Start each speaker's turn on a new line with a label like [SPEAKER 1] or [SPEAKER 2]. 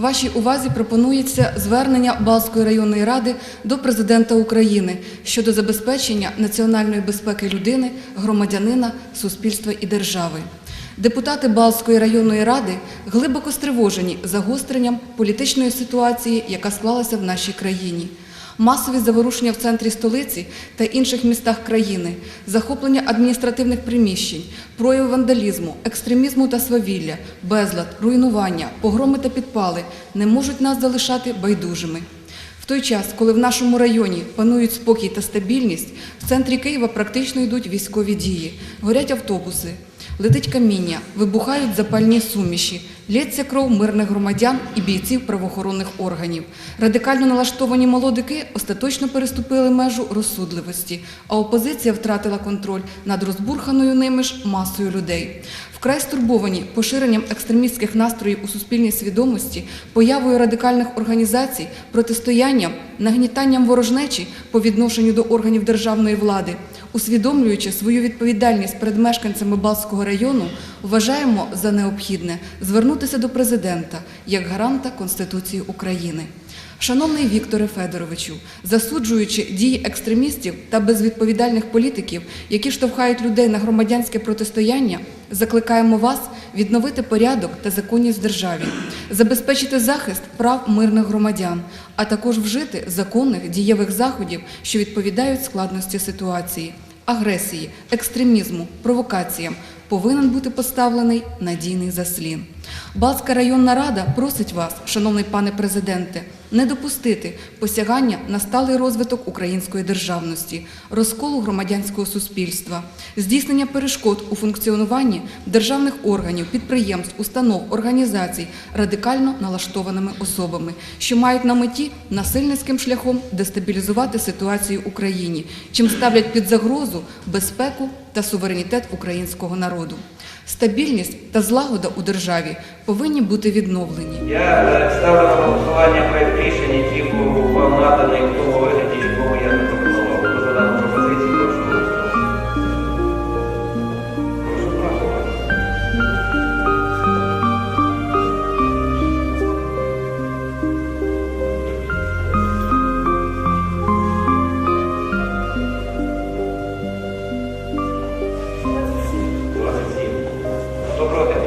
[SPEAKER 1] Вашій увазі пропонується звернення Балтської районної ради до президента України щодо забезпечення національної безпеки людини, громадянина, суспільства і держави. Депутати Балтської районної ради глибоко стривожені загостренням політичної ситуації, яка склалася в нашій країні. Масові заворушення в центрі столиці та інших містах країни, захоплення адміністративних приміщень, прояви вандалізму, екстремізму та свавілля, безлад, руйнування, погроми та підпали не можуть нас залишати байдужими. В той час, коли в нашому районі панують спокій та стабільність, в центрі Києва практично йдуть військові дії, горять автобуси, летить каміння, вибухають запальні суміші, лється кров мирних громадян і бійців правоохоронних органів. Радикально налаштовані молодики остаточно переступили межу розсудливості, а опозиція втратила контроль над розбурханою ними ж масою людей. Вкрай стурбовані поширенням екстремістських настроїв у суспільній свідомості, появою радикальних організацій, протистоянням, нагнітанням ворожнечі по відношенню до органів державної влади, усвідомлюючи свою відповідальність перед мешканцями Балтського району, вважаємо за необхідне звернутися до президента як гаранта Конституції України. Шановний Вікторе Федоровичу, засуджуючи дії екстремістів та безвідповідальних політиків, які штовхають людей на громадянське протистояння, закликаємо вас відновити порядок та законність в державі, забезпечити захист прав мирних громадян, а також вжити законних дієвих заходів, що відповідають складності ситуації, агресії, екстремізму, провокаціям. Повинен бути поставлений надійний заслін. Балтська районна рада просить вас, шановний пане президенте, не допустити посягання на сталий розвиток української державності, розколу громадянського суспільства, здійснення перешкод у функціонуванні державних органів, підприємств, установ, організацій радикально налаштованими особами, що мають на меті насильницьким шляхом дестабілізувати ситуацію в Україні, чим ставлять під загрозу безпеку та суверенітет українського народу. Стабільність та злагода у державі повинні бути відновлені.
[SPEAKER 2] Я ставлю на голосування проєкт рішення, який був вам наданий у вигляді, якого я. Доброго дня.